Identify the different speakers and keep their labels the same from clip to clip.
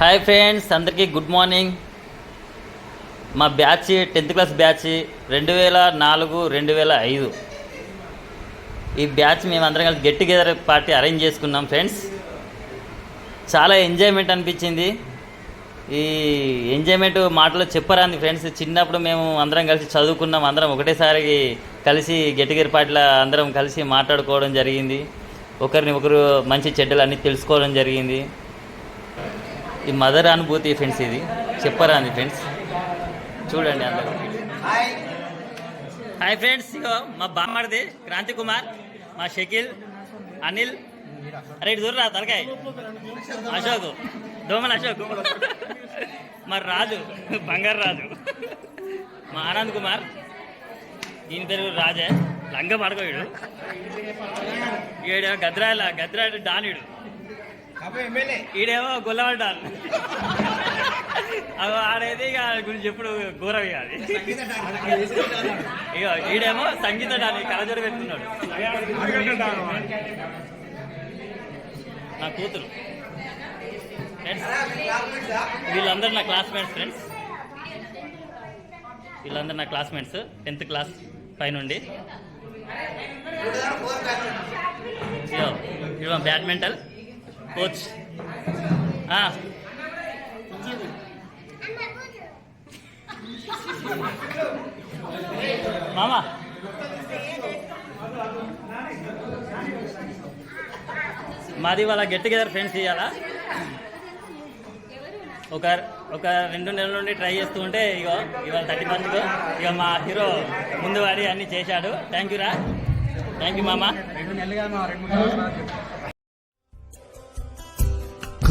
Speaker 1: Hi friends అందరికీ good morning మా batch tenth class batch రెండు వేల నాలుగు రెండు వేల ఐదు. ఈ బ్యాచ్ మేమందరం కలిసి గెట్ టుగెదర్ పార్టీ అరేంజ్ చేసుకున్నాం ఫ్రెండ్స్ చాలా ఎంజాయ్మెంట్ అనిపించింది. ఈ ఎంజాయ్మెంట్ మాటలో చెప్పరాంది ఫ్రెండ్స్ చిన్నప్పుడు మేము అందరం కలిసి చదువుకున్నాం. అందరం ఒకటేసారి కలిసి గెట్ టుగెదర్ పార్టీలో అందరం కలిసి మాట్లాడుకోవడం జరిగింది. ఒకరిని ఒకరు మంచి చెడ్డలు అన్నీ తెలుసుకోవడం జరిగింది. ఈ మదర్ అనుభూతి ఫ్రెండ్స్ ఇది. చెప్పరాంది ఫ్రెండ్స్ చూడండి అందరూ. హాయ్. ఫ్రెండ్స్ మా బామ్మడిది క్రాంతి కుమార్ మా షకీల్ అనిల్. అరే ఇటు చూడరా తలకాయ్? అశోక్. దోమన్ అశోక్. మా రాజు బంగారు రాజు. మా ఆనంద్ కుమార్. దీని పేరు రాజే. లంగ పడుకోడు ఈడేమో గద్రాల గద్రాడు డానిడు ఈడేమో గొల్లవాడు డాన్ అగో ఆడేది ఇక ఆడి గురించి ఎప్పుడు ఘోరం ఇక అది. ఇక ఈడేమో సంగీత డాని కలజోడు పెట్టుకున్నాడు నా కూతురు. వీళ్ళందరూ నా క్లాస్మేట్స్ ఫ్రెండ్స్ వీళ్ళందరూ నా క్లాస్మేట్స్ టెన్త్ క్లాస్ పైనుండి. ఇగో ఇదిగో బ్యాడ్మింటన్. కోచ్ మామా ah. మాది వాళ్ళ గెట్ టుగెదర్ ఫ్రెండ్స్ ఇవ్వాలా ఒక ఒక రెండు నెలల నుండి ట్రై చేస్తూ ఉంటే ఇగో ఇవాళ థర్టీ ఫస్ట్కు ఇక మా హీరో ముందు వాడి అన్నీ చేశాడు. థ్యాంక్ యూ రా. థ్యాంక్ యూ మామా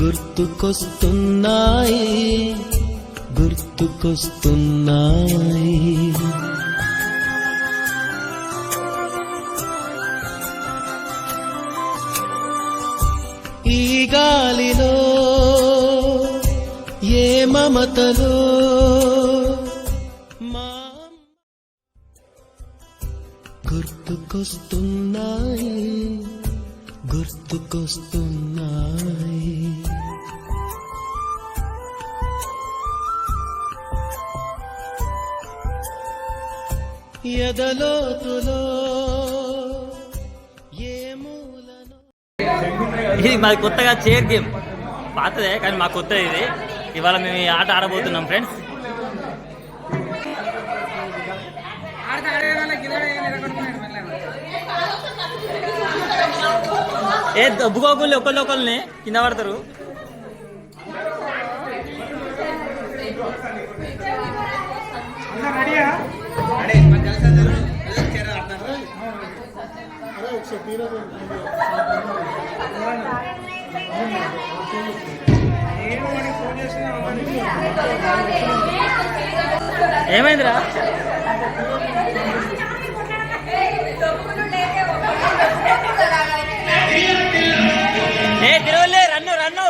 Speaker 2: గుర్తుకొస్తున్నాయి గుర్తుకొస్తున్నాయి. ఈ గాలిలో ఏ మమతలో మా గుర్తుకొస్తున్నాయి గుర్తుకొస్తున్నాయి. ఎదలోతులో ఏ మూలనో
Speaker 1: ఇది మాది కొత్తగా చైర్ గేమ్. పాతదే కానీ మా కొత్త ఇది. ఇవాళ మేము ఈ ఆట ఆడబోతున్నాం ఫ్రెండ్స్. ఏ దబ్బుకోకుండా ఒకళ్ళు ఒకళ్ళని కింద పడతారు. ఏమైందిరా? ఏ తిరగలే రన్ను రన్ను.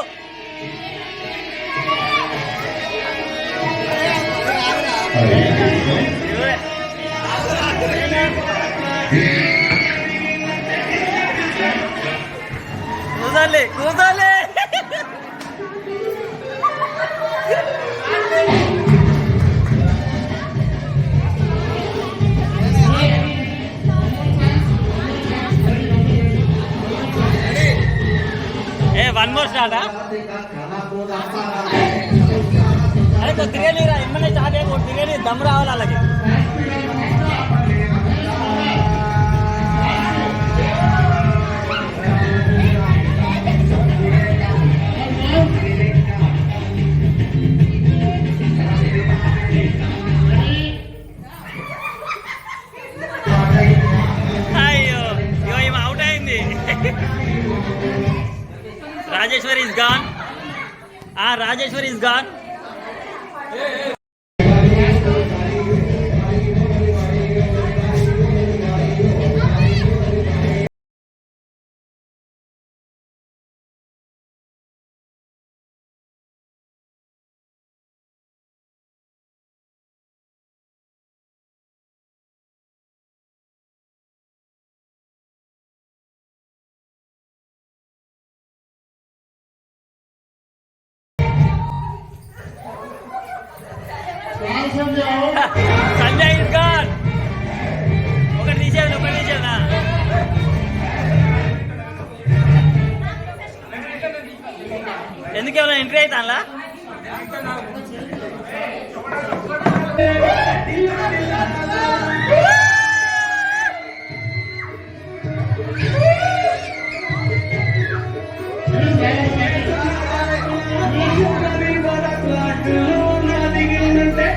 Speaker 1: गोजाले गोजाले वन मोर स्टार्ट अरे तो तिगे नहीं दम रहा वाला গান సంజయ్ ఇస్ గాన్. ఒకటి తీసేది ఒకటి తీసేదా ఎందుకు ఎంట్రీ అవుతా అలా ఎవరు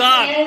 Speaker 3: God.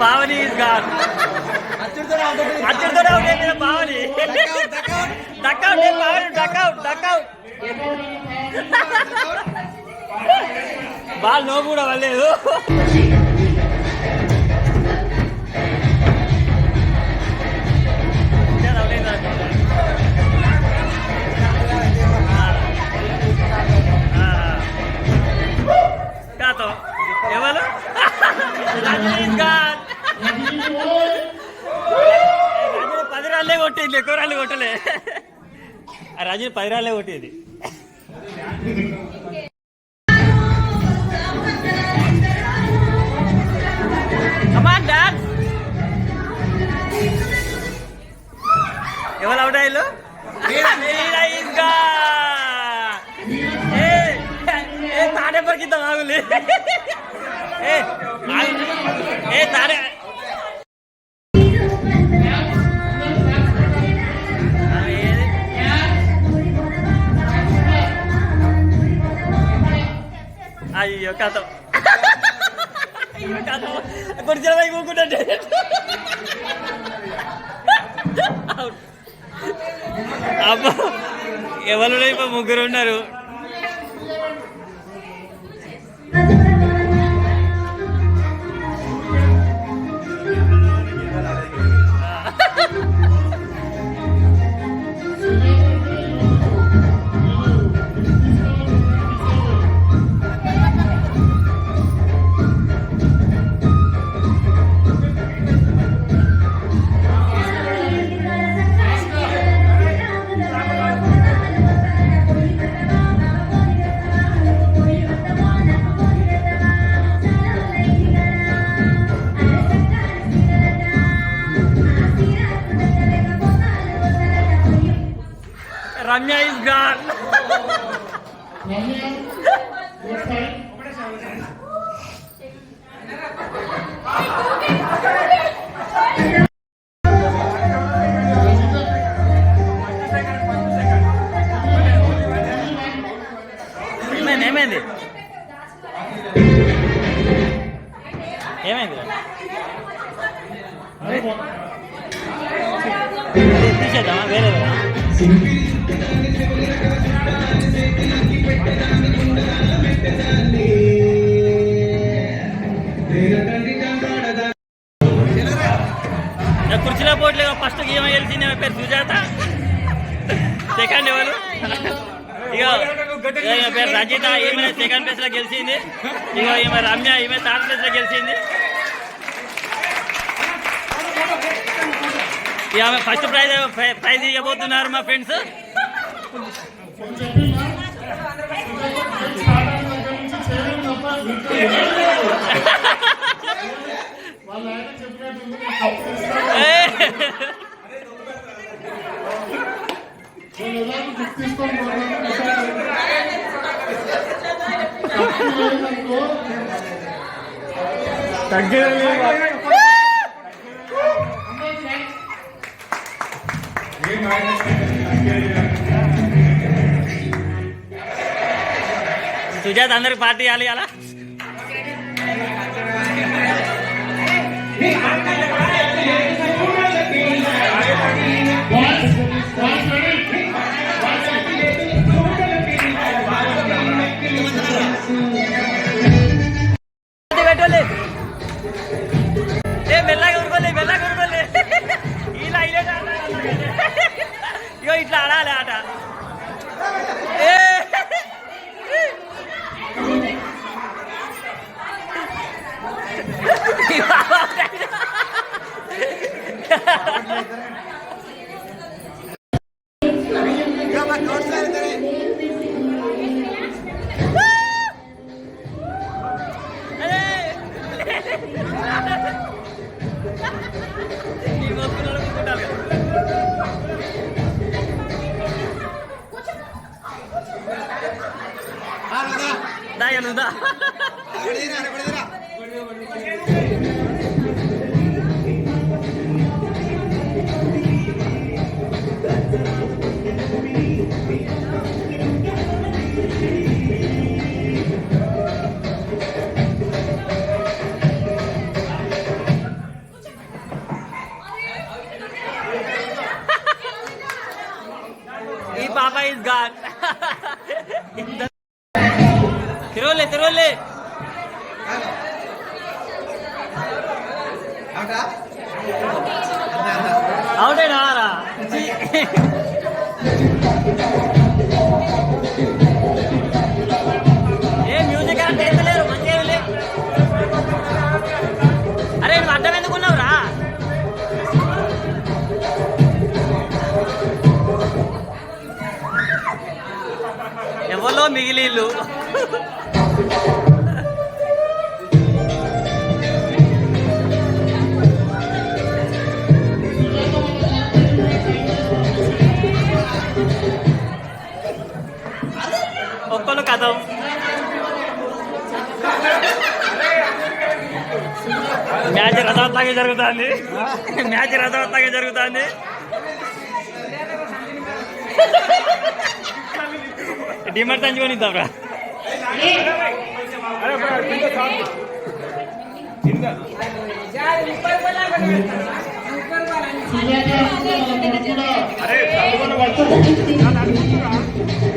Speaker 1: పావని ఈజ్ గాడ్ అచ్చుడితోనే అవుట్ అయిపోయిన Pavani? Duck out Pavani duck out duck out ball no కూడా వల్లేదు కాతో ఎవరు? పది రాళ్ళే కొట్టింది ఎక్కువ రాళ్ళు కొట్టలే. రజనీ పది రాళ్ళే కొట్టేది. ఎవరు అవుట్ అయ్యారు? తాడే ఆగులే. ఏ తారే. అయ్యో కథ. అయ్యో కథ. కుర్చీల పై కూకుంటే. అబ్బా ఎవరు ఇప్పుడు ముగ్గురు ఉన్నారు? రమ్య ఇస్ గాన్ ఏమైంది ఏమైంది ఏమైంది తీసేద్దామా వేరే కుర్చీలో పోట్లేదు ఫస్ట్ ఏమో గెలిచింది పేరు సుజాత. సెకండ్ ఎవరు? ఇగో పేరు రజిత ఈమె సెకండ్ ప్లేస్లో గెలిచింది. ఇక ఈమె రమ్య ఈమె థర్డ్ ప్లేస్లో గెలిచింది. ఆమె ఫస్ట్ ప్రైజ్ ప్రైజ్ ఇవ్వబోతున్నారు మా ఫ్రెండ్స్ సుజాత్ అందరికి పార్టీ ఇవ్వాలి అలా దా ఇక అవునే అవునా ఏ మ్యూజిక్ అంటే లేరు మంచిగా అరే నువ్వు అడ్డం ఎందుకున్నావురా? ఎవరో మిగిలిళ్ళు ఒక్కరు కథం. మ్యాచ్ రథవత్తాగా జరుగుతుంది. మ్యాచ్ రథవత్తాగా జరుగుతుంది. డిమాండ్ సంచుకొని ఇద్దాంరా. కథం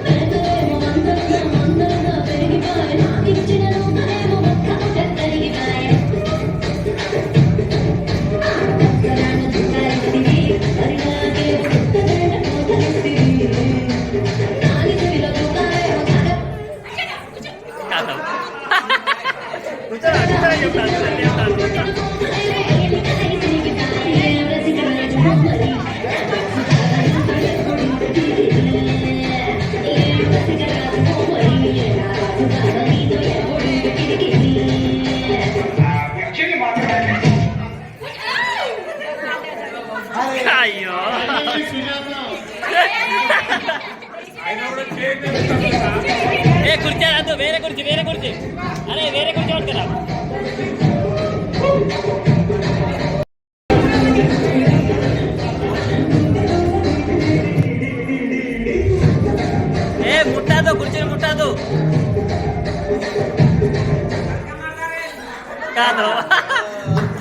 Speaker 1: కాదు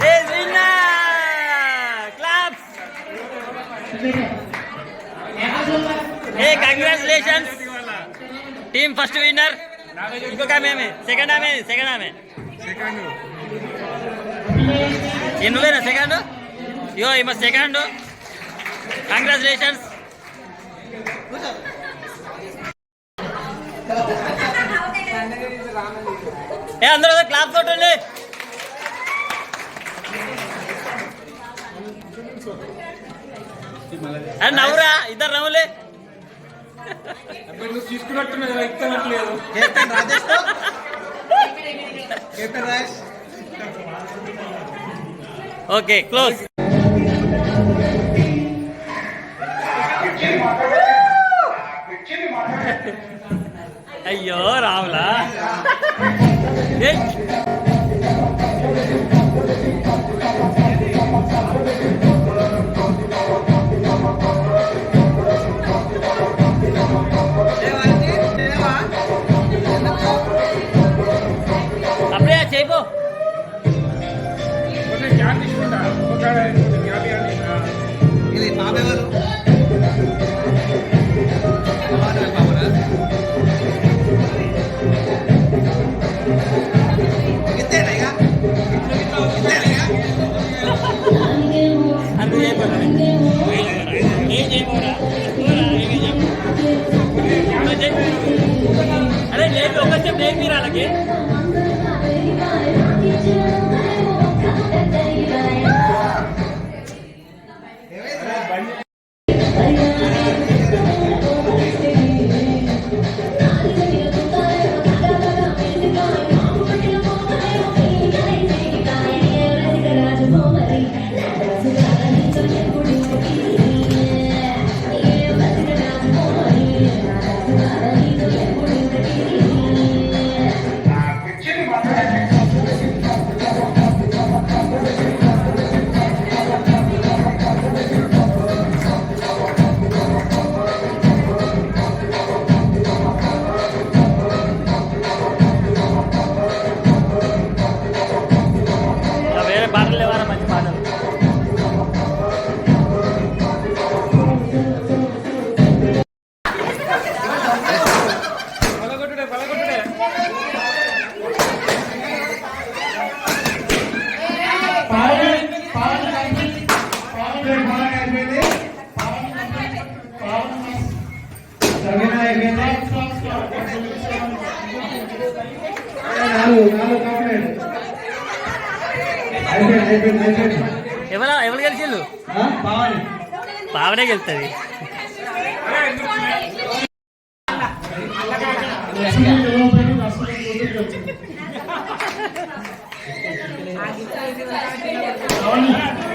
Speaker 1: ఏ క్లాప్స్ ఏ కంగ్రాచులేషన్స్ టీమ్ ఫస్ట్ విన్నర్ ఇంకొక ఆమె సెకండ్ ఆమె సెకండ్ ఆమె ఏ నువ్వేనా సెకండ్ ఇగో ఈమె సెకండ్ కంగ్రాచులేషన్స్ ఏ అందరూ క్లాప్ కొట్టండి అరే నవ్వురా ఇద్దరు నవ్వులే.
Speaker 4: ఇస్తున్నట్లేదు
Speaker 1: ఓకే క్లోజ్. అయ్యో రాములా. పావనే గెలుతుంది.
Speaker 5: తలబెడతాంది